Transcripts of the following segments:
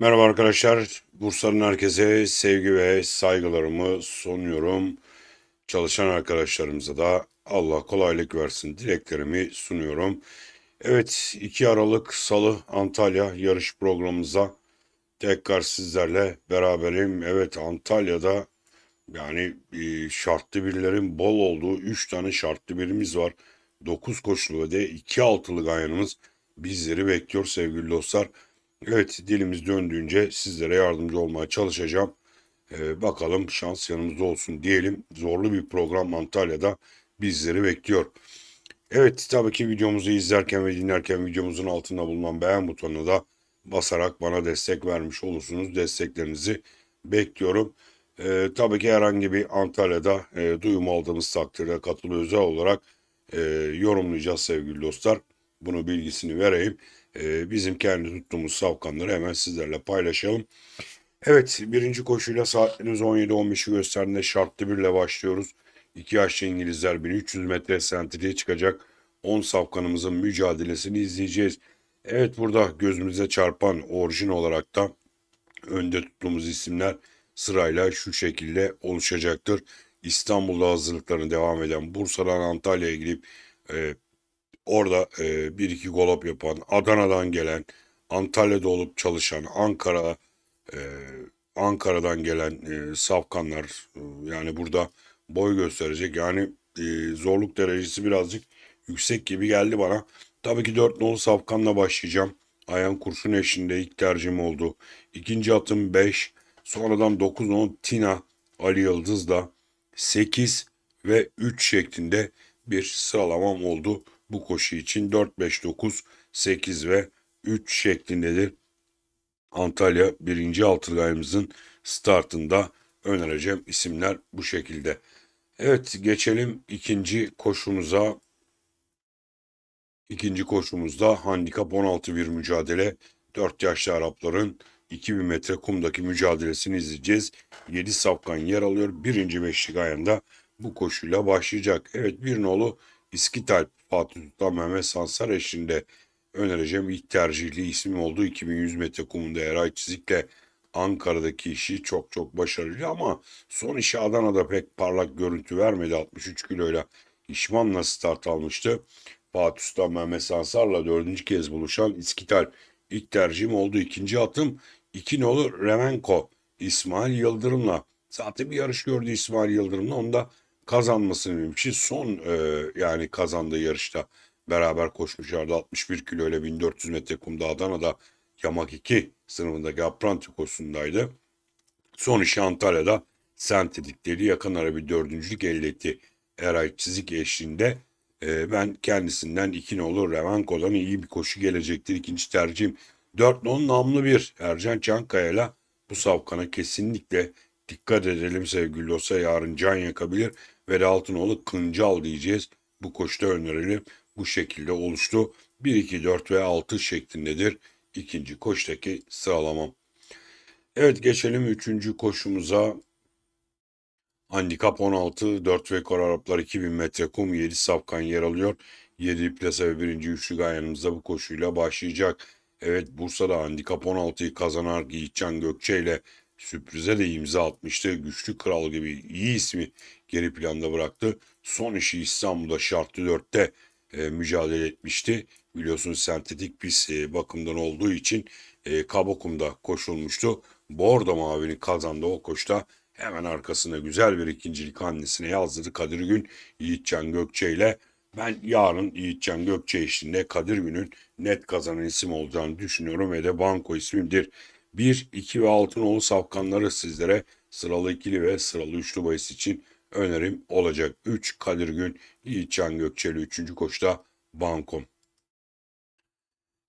Merhaba arkadaşlar. Bursa'nın herkese sevgi ve saygılarımı sunuyorum. Çalışan arkadaşlarımıza da Allah kolaylık versin dileklerimi sunuyorum. Evet 2 Aralık Salı Antalya yarış programımıza tekrar sizlerle beraberim. Evet Antalya'da yani e, şartlı birlerin bol olduğu 3 tane şartlı birimiz var. 9 koşulu ve de 2 altılı gayanımız bizleri bekliyor sevgili dostlar. Evet dilimiz döndüğünce sizlere yardımcı olmaya çalışacağım. Ee, bakalım şans yanımızda olsun diyelim. Zorlu bir program Antalya'da bizleri bekliyor. Evet tabii ki videomuzu izlerken ve dinlerken videomuzun altında bulunan beğen butonuna da basarak bana destek vermiş olursunuz. Desteklerinizi bekliyorum. Ee, tabii ki herhangi bir Antalya'da e, duyum aldığımız takdirde katılı özel olarak e, yorumlayacağız sevgili dostlar. Bunu bilgisini vereyim. Ee, bizim kendi tuttuğumuz savkanları hemen sizlerle paylaşalım. Evet birinci koşuyla saatlerimiz 17-15'i gösterdiğinde şartlı birle başlıyoruz. İki yaşlı İngilizler 1300 metre sentriye çıkacak 10 safkanımızın mücadelesini izleyeceğiz. Evet burada gözümüze çarpan orijin olarak da önde tuttuğumuz isimler sırayla şu şekilde oluşacaktır. İstanbul'da hazırlıklarına devam eden Bursa'dan Antalya'ya gidip e, Orada e, bir iki golop yapan, Adana'dan gelen, Antalya'da olup çalışan, Ankara, e, Ankara'dan gelen e, safkanlar e, yani burada boy gösterecek. Yani e, zorluk derecesi birazcık yüksek gibi geldi bana. Tabii ki 4 nolu safkanla başlayacağım. Ayan kurşun eşinde ilk tercihim oldu. İkinci atım 5. Sonradan 9 nolu Tina Ali Yıldız'da 8 ve 3 şeklinde bir sıralamam oldu bu koşu için 4, 5, 9, 8 ve 3 şeklindedir. Antalya 1. altılgayımızın startında önereceğim isimler bu şekilde. Evet geçelim ikinci koşumuza. İkinci koşumuzda handikap 16 bir mücadele. 4 yaşlı Arapların 2000 metre kumdaki mücadelesini izleyeceğiz. 7 safkan yer alıyor. Birinci beşlik ayında bu koşuyla başlayacak. Evet bir nolu İskitalp Fatih Sultan Mehmet Sansar eşliğinde önereceğim ilk tercihli ismi oldu. 2100 metre kumunda Eray Çizik'le Ankara'daki işi çok çok başarılı ama son işi Adana'da pek parlak görüntü vermedi. 63 kiloyla İşman'la start almıştı. Fatih Sultan Mehmet Sansar'la dördüncü kez buluşan İskital ilk tercihim oldu. İkinci atım iki nolu Remenko İsmail Yıldırım'la. Zaten bir yarış gördü İsmail Yıldırım'la. Onda kazanmasını mümkün. Son e, yani kazandığı yarışta beraber koşmuşlardı. 61 kilo ile 1400 metre kumda Adana'da Yamak 2 sınıfındaki apranti koşusundaydı. Son işi Antalya'da sentetikleri yakın ara bir dördüncülük elde etti. Eray Çizik eşliğinde e, ben kendisinden 2 nolu Revanko'dan iyi bir koşu gelecektir. İkinci tercihim 4 nolu namlı bir Ercan Çankaya'yla bu savkana kesinlikle dikkat edelim sevgili olsa yarın can yakabilir ve Altınoğlu Kıncal diyeceğiz. Bu koşuda önerelim. Bu şekilde oluştu. 1, 2, 4 ve 6 şeklindedir. ikinci koştaki sıralamam. Evet geçelim üçüncü koşumuza. Handikap 16, 4 ve kor Araplar 2000 metre kum, 7 safkan yer alıyor. 7 plasa ve birinci üçlü gayanımızda bu koşuyla başlayacak. Evet Bursa'da handikap 16'yı kazanan Yiğitcan Gökçe ile sürprize de imza atmıştı. Güçlü Kral gibi iyi ismi geri planda bıraktı. Son işi İstanbul'da şartlı dörtte e, mücadele etmişti. Biliyorsunuz sentetik pis e, bakımdan olduğu için e, Kabokum'da koşulmuştu. Bordo Mavi'nin kazandığı o koşta hemen arkasında güzel bir ikincilik annesine yazdırdı Kadir Gün Yiğitcan Gökçe ile. Ben yarın Yiğitcan Gökçe eşliğinde Kadir Gün'ün net kazanan isim olacağını düşünüyorum ve de banko ismimdir. 1, 2 ve 6 nolu safkanları sizlere sıralı ikili ve sıralı üçlü bahis için önerim olacak. 3 Kadir Gün, Yiğitcan Gökçeli 3. koşuda Bankom.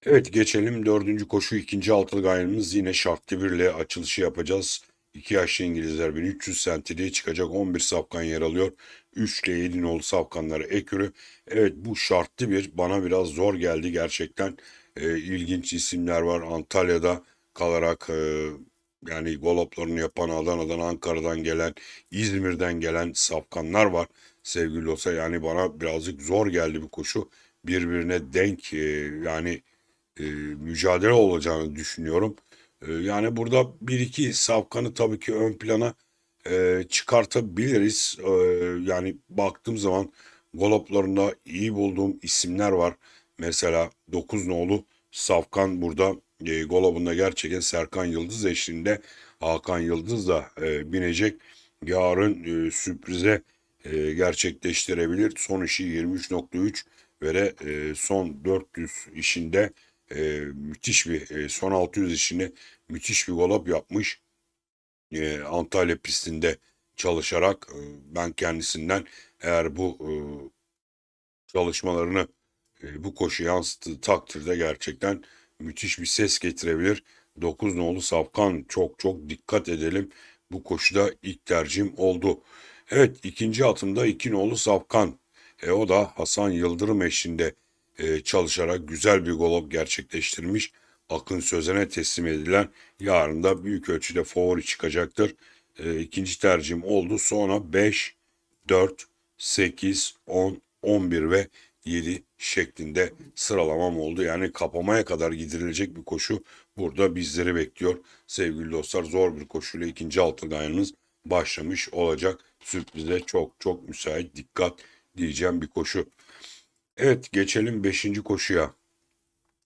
Evet geçelim dördüncü koşu ikinci altılı gayrımız yine şartlı birle açılışı yapacağız. 2 yaşlı İngilizler 1300 sentiliğe çıkacak 11 safkan yer alıyor. 3 ile 7 nolu safkanları ekürü. Evet bu şartlı bir bana biraz zor geldi gerçekten. E, ilginç isimler var Antalya'da kalarak yani goloplarını yapan Adana'dan, Ankara'dan gelen, İzmir'den gelen safkanlar var sevgili olsa. Yani bana birazcık zor geldi bu koşu. Birbirine denk yani mücadele olacağını düşünüyorum. Yani burada bir iki safkanı tabii ki ön plana çıkartabiliriz. Yani baktığım zaman Goloplarında iyi bulduğum isimler var. Mesela 9 nolu Safkan burada e, Golob'unda gerçekten Serkan Yıldız eşliğinde Hakan Yıldız da e, binecek. Yarın e, sürprize e, gerçekleştirebilir. Son işi 23.3 ve e, son 400 işinde e, müthiş bir e, son 600 işini müthiş bir golop yapmış. E, Antalya pistinde çalışarak e, ben kendisinden eğer bu e, çalışmalarını e, bu koşu yansıttığı takdirde gerçekten müthiş bir ses getirebilir. 9 nolu Safkan çok çok dikkat edelim. Bu koşuda ilk tercihim oldu. Evet ikinci atımda 2 nolu Safkan. E, o da Hasan Yıldırım eşliğinde e, çalışarak güzel bir gol gerçekleştirmiş. Akın Sözen'e teslim edilen yarın da büyük ölçüde favori çıkacaktır. E, ikinci tercihim oldu. Sonra 5, 4, 8, 10, 11 ve 7 şeklinde sıralamam oldu. Yani kapamaya kadar gidirilecek bir koşu burada bizleri bekliyor. Sevgili dostlar zor bir koşuyla ikinci altı dayanınız başlamış olacak. Sürprize çok çok müsait dikkat diyeceğim bir koşu. Evet geçelim 5. koşuya.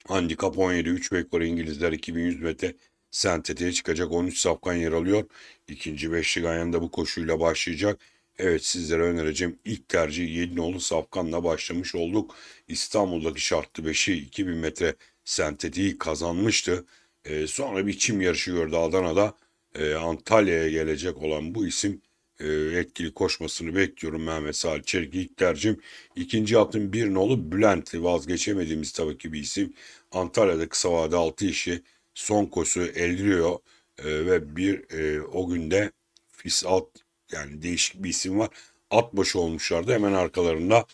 Handikap 17 3 ve yukarı İngilizler 2100 metre sentetiğe çıkacak 13 safkan yer alıyor. İkinci beşli ayında bu koşuyla başlayacak. Evet sizlere önereceğim ilk tercih 7 nolu Safkan'la başlamış olduk. İstanbul'daki şartlı 5'i 2000 metre sentetiği kazanmıştı. Ee, sonra bir çim yarışı gördü Adana'da. Ee, Antalya'ya gelecek olan bu isim e, etkili koşmasını bekliyorum Mehmet Salih Çelik ilk tercihim. İkinci atım bir nolu Bülent vazgeçemediğimiz tabii ki bir isim. Antalya'da kısa vade 6 işi son koşu eldiriyor e, ve bir e, o günde Fisat yani değişik bir isim var. At başı olmuşlardı. Hemen arkalarında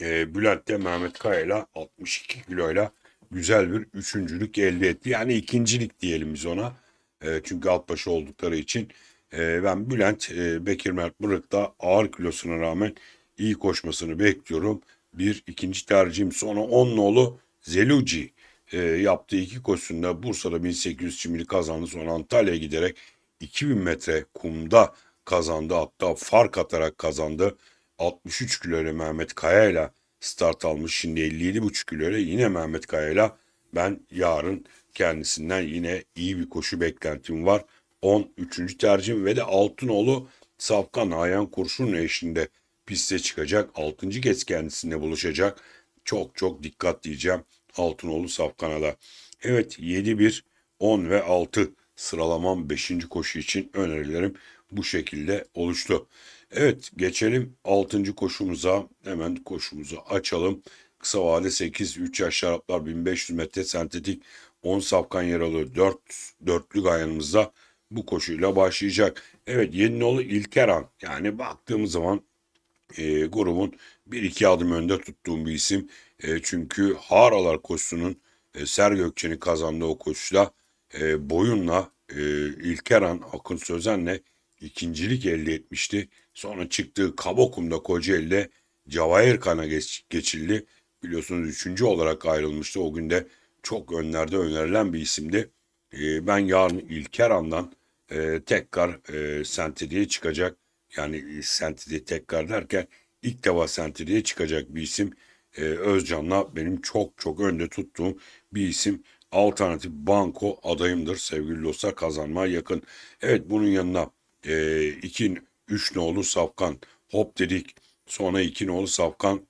e, Bülent de Mehmet Kaya ile 62 kiloyla güzel bir üçüncülük elde etti. Yani ikincilik diyelim biz ona. E, çünkü alt başı oldukları için. E, ben Bülent, e, Bekir Mert Mırık'ta ağır kilosuna rağmen iyi koşmasını bekliyorum. Bir ikinci tercihim sonra 10 nolu Zeluci e, yaptığı iki koşusunda Bursa'da 1800 çimili kazandı. Sonra Antalya'ya giderek 2000 metre kumda kazandı. Hatta fark atarak kazandı. 63 kilo ile Mehmet Kaya ile start almış. Şimdi 57,5 kilo ile yine Mehmet Kaya ile ben yarın kendisinden yine iyi bir koşu beklentim var. 13. tercihim ve de Altınoğlu Safkan Ayhan Kurşun eşliğinde piste çıkacak. 6. kez kendisine buluşacak. Çok çok dikkat diyeceğim Altınoğlu Safkan'a da. Evet 7-1, 10 ve 6 sıralamam 5. koşu için önerilerim bu şekilde oluştu. Evet geçelim 6. koşumuza. Hemen koşumuzu açalım. Kısa vade 8, 3 yaş şaraplar 1500 metre sentetik 10 safkan yer alıyor. 4 dörtlük ayağımızda bu koşuyla başlayacak. Evet Yeninoğlu İlkeran yani baktığımız zaman e, grubun bir iki adım önde tuttuğum bir isim. E, çünkü Haralar koşusunun e, Ser Gökçen'in kazandığı o koşuda e, boyunla e, İlkeran Akın Sözen'le ikincilik elde etmişti. Sonra çıktığı Kabokum'da Kocaeli'de Cevahir Kan'a geç, geçildi. Biliyorsunuz üçüncü olarak ayrılmıştı. O günde çok önlerde önerilen bir isimdi. E, ben yarın İlkeran'dan e, tekrar e, Sentedi'ye çıkacak. Yani Sentedi tekrar derken ilk defa Sentedi'ye çıkacak bir isim. E, Özcan'la benim çok çok önde tuttuğum bir isim. Alternatif banko adayımdır sevgili dostlar kazanmaya yakın. Evet bunun yanına e, iki, üç nolu Safkan hop dedik. Sonra iki nolu Safkan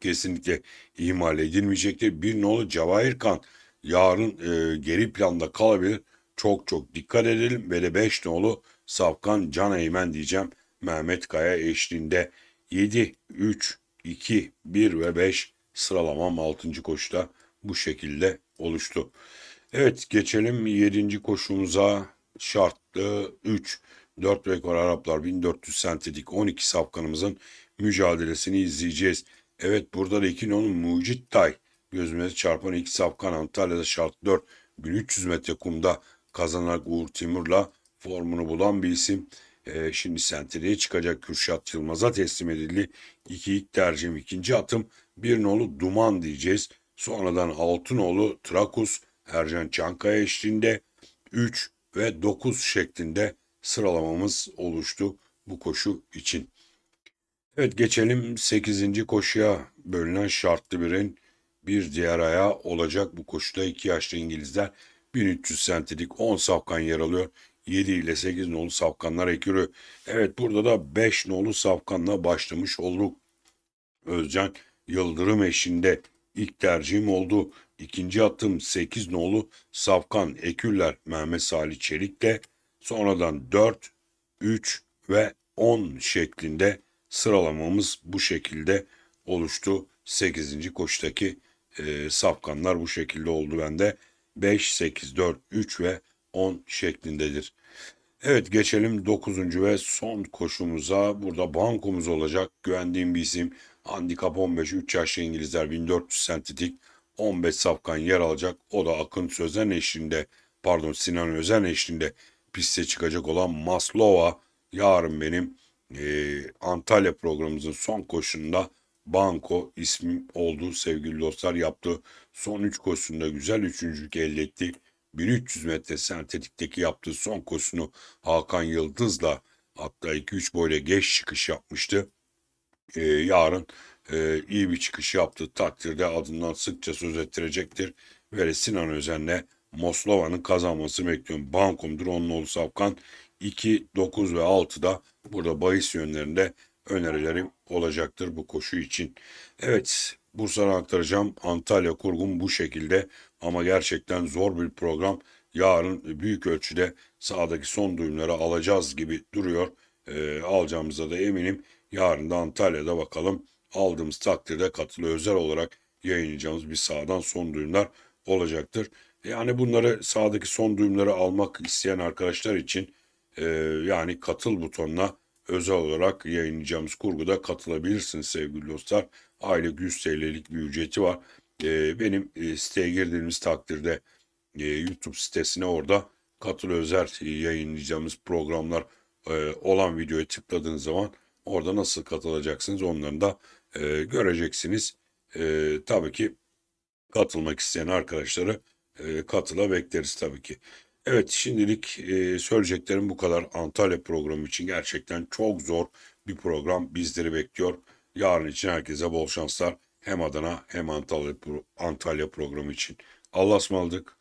kesinlikle ihmal edilmeyecektir. Bir nolu Cevahir Kan yarın e, geri planda kalabilir. Çok çok dikkat edelim ve de 5 nolu Safkan Can Eymen diyeceğim. Mehmet Kaya eşliğinde 7, 3, 2, 1 ve 5 sıralamam 6. koşuda bu şekilde oluştu. Evet geçelim 7. koşumuza şartlı 3. 4 rekor Araplar 1400 sentetik 12 safkanımızın mücadelesini izleyeceğiz. Evet burada da 2 onun Mucit Tay gözümüze çarpan 2 safkan Antalya'da şart 4 1300 metre kumda kazanarak Uğur Timur'la formunu bulan bir isim. Ee, şimdi senteriye çıkacak Kürşat Yılmaz'a teslim edildi. İki ilk tercihim ikinci atım bir nolu Duman diyeceğiz. Sonradan Altınoğlu Trakus Ercan Çankaya eşliğinde 3 ve 9 şeklinde sıralamamız oluştu bu koşu için. Evet geçelim 8. koşuya bölünen şartlı birin bir diğer ayağı olacak. Bu koşuda 2 yaşlı İngilizler 1300 sentilik 10 safkan yer alıyor. 7 ile 8 nolu safkanlar ekürü. Evet burada da 5 nolu safkanla başlamış olduk. Özcan Yıldırım eşinde ilk tercihim oldu. İkinci attım 8 nolu Safkan Eküller Mehmet Salih Çelik'le sonradan 4, 3 ve 10 şeklinde sıralamamız bu şekilde oluştu. 8. koşudaki e, safkanlar bu şekilde oldu bende. 5, 8, 4, 3 ve 10 şeklindedir. Evet geçelim 9. ve son koşumuza. Burada bankomuz olacak. Güvendiğim bir isim. Handikap 15 3 yaşlı İngilizler 1400 sentetik 15 safkan yer alacak. O da Akın Sözen eşliğinde pardon Sinan Özen eşliğinde piste çıkacak olan Maslova yarın benim e, Antalya programımızın son koşusunda Banko ismim olduğu sevgili dostlar yaptı. Son 3 koşusunda güzel üçüncülük elde etti. 1300 metre sentetikteki yaptığı son koşusunu Hakan Yıldız'la hatta 2-3 boyla geç çıkış yapmıştı. Ee, yarın e, iyi bir çıkış yaptığı takdirde adından sıkça söz ettirecektir. Ve Sinan Özen'le Moslova'nın kazanmasını bekliyorum. Bankomdur onun oğlu Safkan 2, 9 ve 6'da burada bahis yönlerinde önerilerim olacaktır bu koşu için. Evet Bursa'dan aktaracağım. Antalya kurgum bu şekilde ama gerçekten zor bir program. Yarın büyük ölçüde sahadaki son duyumları alacağız gibi duruyor. Ee, alacağımıza da eminim. Yarın da Antalya'da bakalım aldığımız takdirde katılı özel olarak yayınlayacağımız bir sahadan son duyumlar olacaktır. Yani bunları sahadaki son duyumları almak isteyen arkadaşlar için e, yani katıl butonuna özel olarak yayınlayacağımız kurguda katılabilirsiniz sevgili dostlar. Aylık 100 TL'lik bir ücreti var. E, benim e, siteye girdiğimiz takdirde e, YouTube sitesine orada katıl özel yayınlayacağımız programlar e, olan videoya tıkladığınız zaman orada nasıl katılacaksınız onları da e, göreceksiniz. E, tabii ki katılmak isteyen arkadaşları e, katıla bekleriz tabii ki. Evet şimdilik e, söyleyeceklerim bu kadar. Antalya programı için gerçekten çok zor bir program bizleri bekliyor. Yarın için herkese bol şanslar. Hem Adana hem Antalya, Antalya programı için. Allah'a ısmarladık.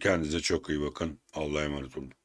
Kendinize çok iyi bakın. Allah'a emanet olun.